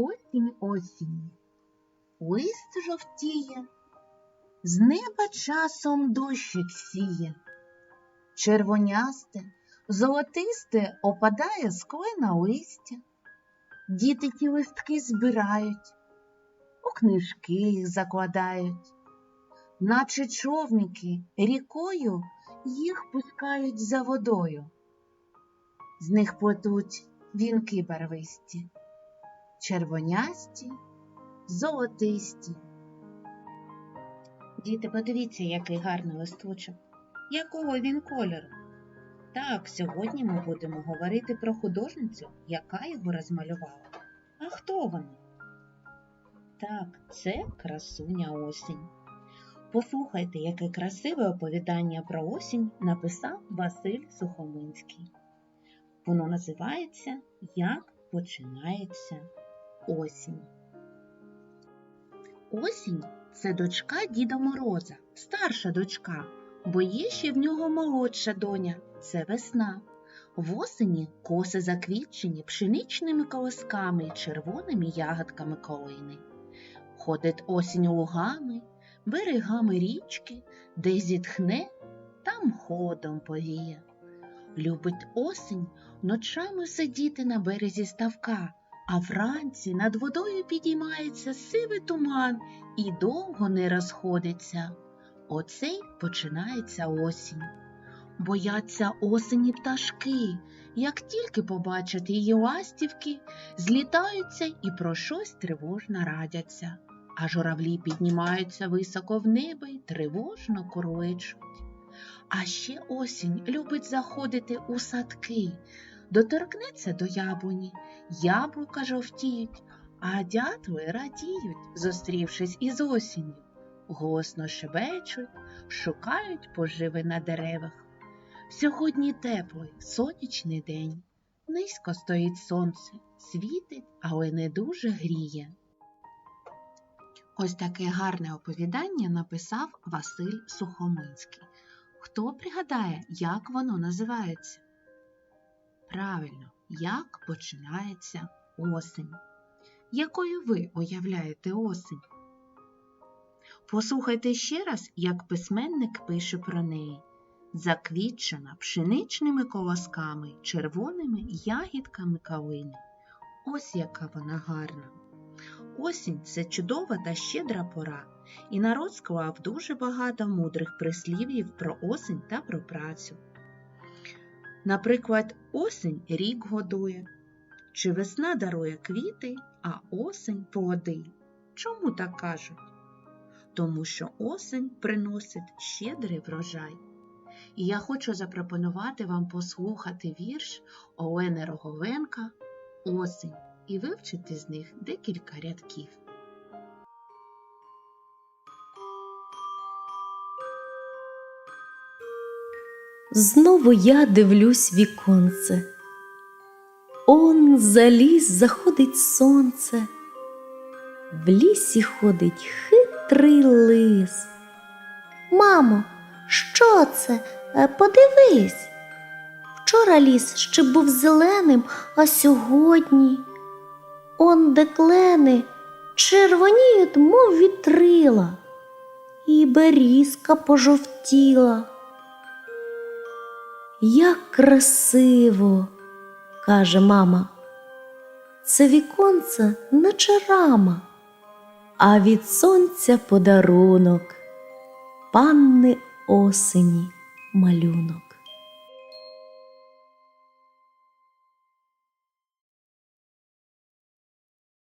Осінь, осінь, лист жовтіє, з неба часом дощик сіє, червонясте, золотисте опадає з клена листя, діти ті листки збирають, у книжки їх закладають, наче човники рікою їх пускають за водою. З них плетуть вінки барвисті, червонясті, золотисті. Діти, подивіться, який гарний листочок. Якого він кольору? Так, сьогодні ми будемо говорити про художницю, яка його розмалювала. А хто вона? Так, це красуня осінь. Послухайте, яке красиве оповідання про осінь написав Василь Сухоминський. Воно називається Як починається осінь. Осінь це дочка Діда Мороза, старша дочка, бо є ще в нього молодша доня це весна. В осені коси заквітчені пшеничними колосками і червоними ягодками колини. Ходить осінь лугами, берегами річки, де зітхне, там ходом повіє. Любить осінь ночами сидіти на березі ставка, а вранці над водою підіймається сивий туман і довго не розходиться. Оцей починається осінь. Бояться осені пташки, як тільки побачать її ластівки, злітаються і про щось тривожно радяться, а журавлі піднімаються високо в небо й тривожно курличуть. А ще осінь любить заходити у садки, доторкнеться до яблуні, яблука жовтіють, а дятли радіють, зустрівшись із осінню, голосно шебечуть, шукають поживи на деревах. Сьогодні теплий сонячний день. Низько стоїть сонце, світить, але не дуже гріє. Ось таке гарне оповідання написав Василь Сухоминський. Хто пригадає, як воно називається? Правильно, як починається осінь. Якою ви уявляєте осінь? Послухайте ще раз, як письменник пише про неї. Заквітчена пшеничними колосками, червоними ягідками калини. Ось яка вона гарна. Осінь це чудова та щедра пора, і народ склав дуже багато мудрих прислів'їв про осінь та про працю. Наприклад, осінь рік годує, чи весна дарує квіти, а осінь плоди. Чому так кажуть? Тому що осінь приносить щедрий врожай. І я хочу запропонувати вам послухати вірш Олени Роговенка Осінь і вивчити з них декілька рядків. Знову я дивлюсь віконце. Он за ліс заходить сонце, в лісі ходить хитрий лис. Мамо, що це? Е, Подивись. Вчора ліс ще був зеленим, а сьогодні он де клени червоніють, мов вітрила, і берізка пожовтіла. Як красиво, каже мама. Це віконце наче рама, а від сонця подарунок, панни осені малюнок.